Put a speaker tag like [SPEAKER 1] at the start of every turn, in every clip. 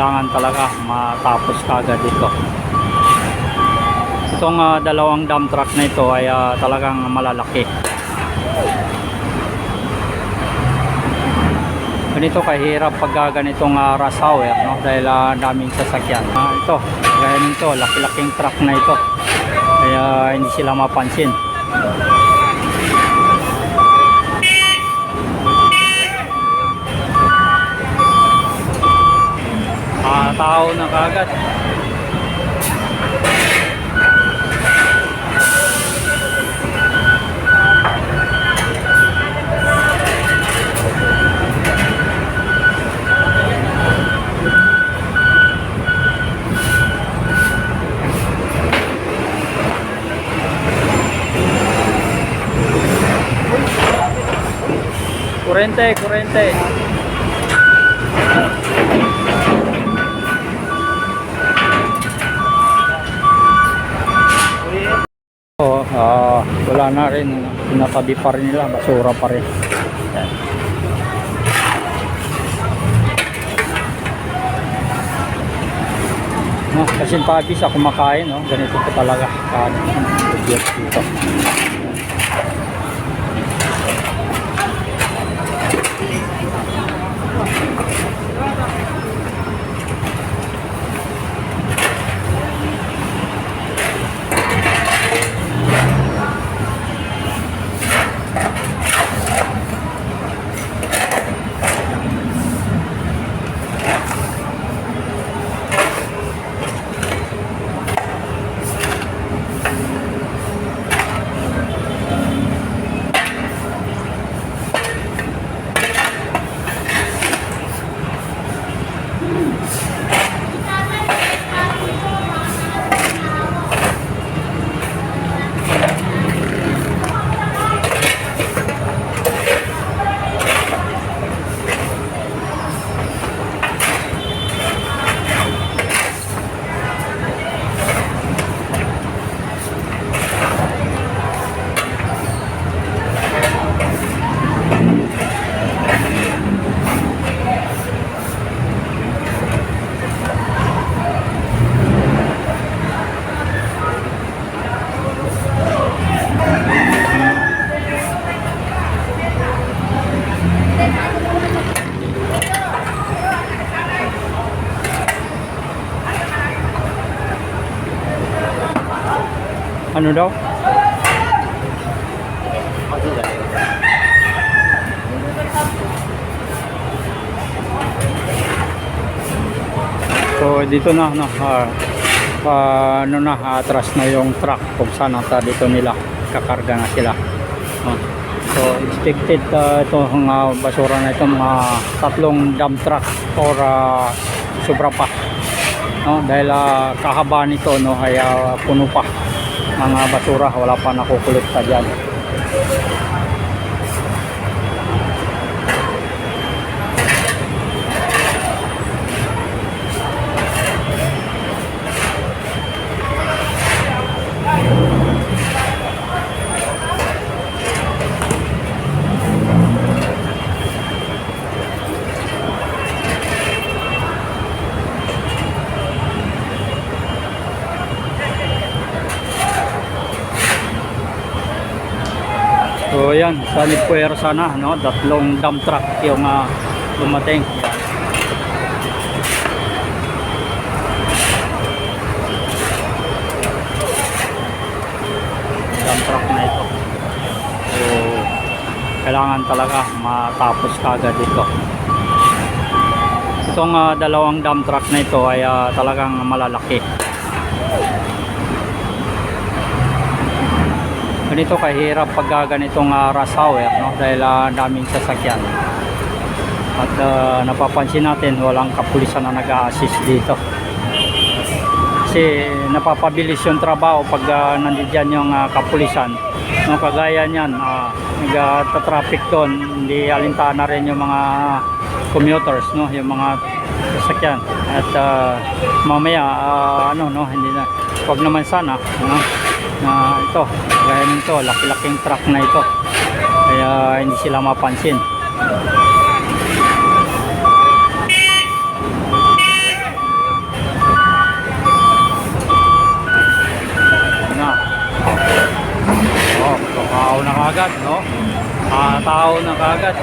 [SPEAKER 1] kailangan talaga matapos kagad ito. Itong ah, dalawang dump truck na ito ay ah, talagang malalaki. Ganito kahirap pag ganitong uh, rush hour no? dahil ah, daming sasakyan. Ah, ito gaya nito laki-laking truck na ito. Kaya hindi sila mapansin mga na kagad kurente kurente Oh, ah, wala na rin. Pinatabi pa rin nila. Basura pa rin. Yan. No, kasi pabi sa kumakain, no? ganito po talaga. Ano, dito. Ano daw? So dito na no, ah, ah, ano na atras na yung truck kung saan ata dito nila kakarga na sila. No. So expected uh, itong uh, basura na ito mga tatlong dump truck or ah, sobra pa. No, dahil ah, kahaba nito no ay ah, puno pa mga basura wala pa nakukulekta diyan. So yan, sa Lipuero sana, no? Tatlong dump truck yung uh, dumating. Dump truck na ito. So, kailangan talaga matapos kagad ito. Itong ah, dalawang dump truck na ito ay ah, talagang malalaki. Ganito kahirap pag ganitong uh, rush hour no? dahil ah, daming sasakyan. At ah, napapansin natin walang kapulisan na nag-a-assist dito. Kasi napapabilis yung trabaho pag uh, nandiyan yung ah, kapulisan. No, kagaya niyan uh, nag-traffic doon hindi alintana rin yung mga commuters no? Yung mga sasakyan. At ah, mamaya ah, ano no? Hindi na wag naman sana no mga ito gaya nito laki-laking truck na ito. Kaya hindi sila mapansin. Na. Oh kakao na kagad no? Kakao na kagad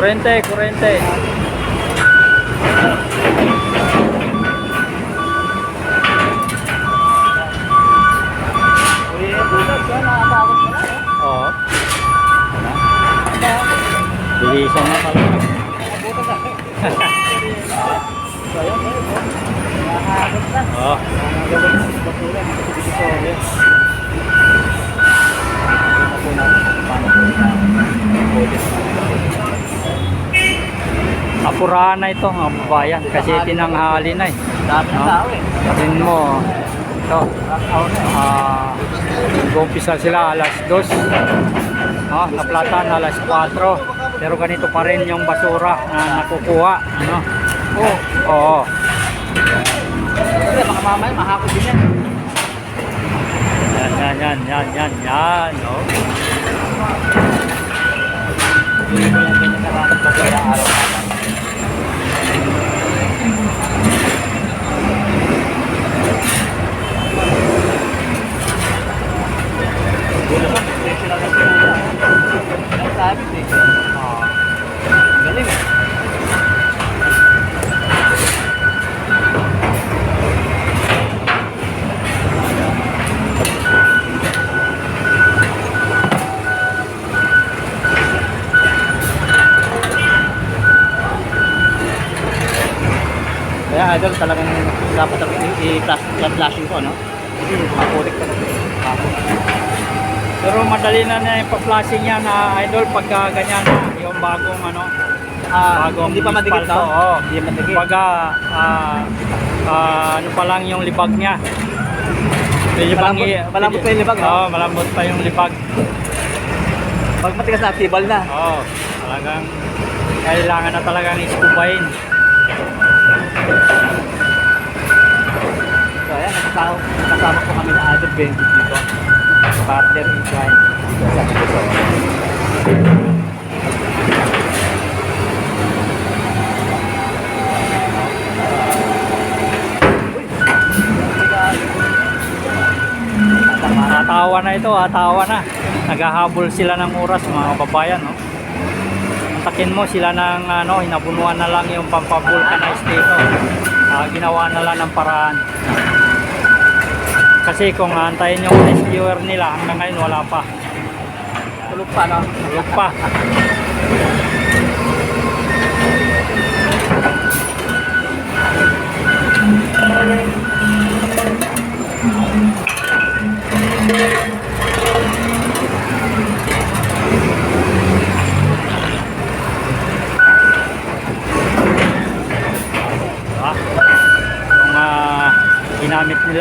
[SPEAKER 1] Kurente, kurente. Oo. Bilisan na talaga. Oo. Apurahan na ito mga babayan kasi tinanghali na eh.
[SPEAKER 2] Dami ng tao eh.
[SPEAKER 1] Tingin mo, ito, ah, nag-umpisa sila alas 2. No, naplatan alas 4. Pero ganito pa rin yung basura na nakukuha. Ano? Oo. Oo.
[SPEAKER 2] Kasi baka mamaya mahakot din yan.
[SPEAKER 1] Yan, yan, yan, yan, yan, yan. No?
[SPEAKER 2] Ganyan karaming basura araw-araw. Kaya idol talagang dapat i-flashing ko, no? Makulik ka na.
[SPEAKER 1] Pero madali na na pa-flashing yan na idol pagka ganyan yung bagong ano
[SPEAKER 2] Ah,
[SPEAKER 1] bagong
[SPEAKER 2] hindi pa madikit, no?
[SPEAKER 1] oo.
[SPEAKER 2] Hindi madikit.
[SPEAKER 1] Pagka ah, ah, ano pa lang yung libag niya. Medyo
[SPEAKER 2] Malambot- malambot pa yung libag, no?
[SPEAKER 1] Oo, malambot pa yung libag.
[SPEAKER 2] Pag matigas na, tibal na.
[SPEAKER 1] Oo, talagang kailangan na talagang iskubahin.
[SPEAKER 2] So ayan, nakasama, nakasama po kami na Adam Benji dito. Partner in crime. Sa Quezon.
[SPEAKER 1] Atawa na ito, atawa na. Naghahabol sila ng oras mga kababayan, no? Antakin mo sila ng ano, hinabunuan na lang yung pampavulcanize dito. Ah, ginawa na lang ng paraan. Kasi kung antayin yung rescuer nila hanggang ngayon wala pa.
[SPEAKER 2] Tulog pa, no?
[SPEAKER 1] Tulog pa.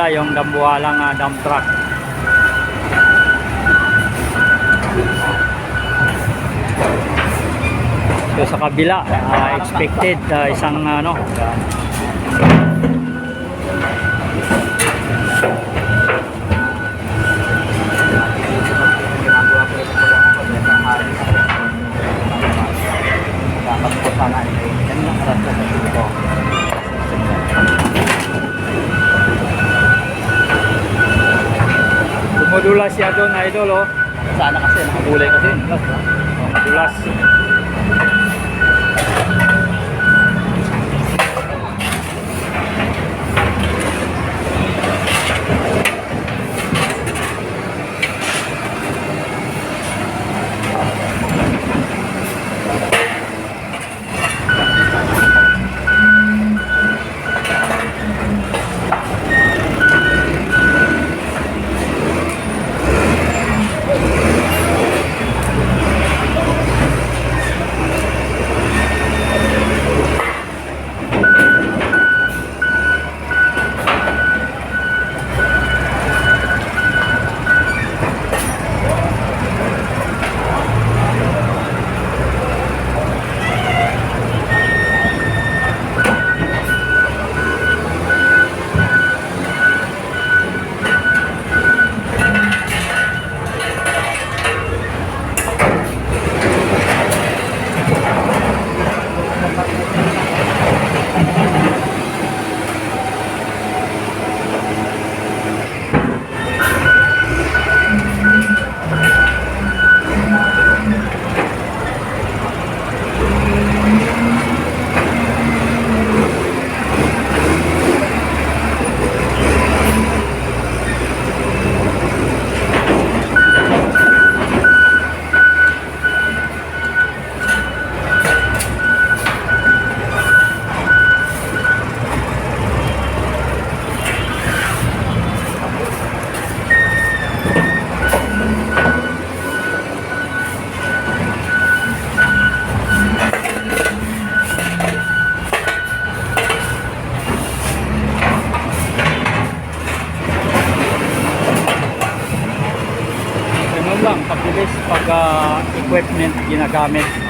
[SPEAKER 1] Nila yung dambuhalang ah, dump truck. So sa kabila, ah, expected ah, isang ano,
[SPEAKER 2] Ginagawa
[SPEAKER 1] dumudulas siya doon idol oh.
[SPEAKER 2] Sana kasi, nakagulay kasi.
[SPEAKER 1] Dulas. equipment ginagamit.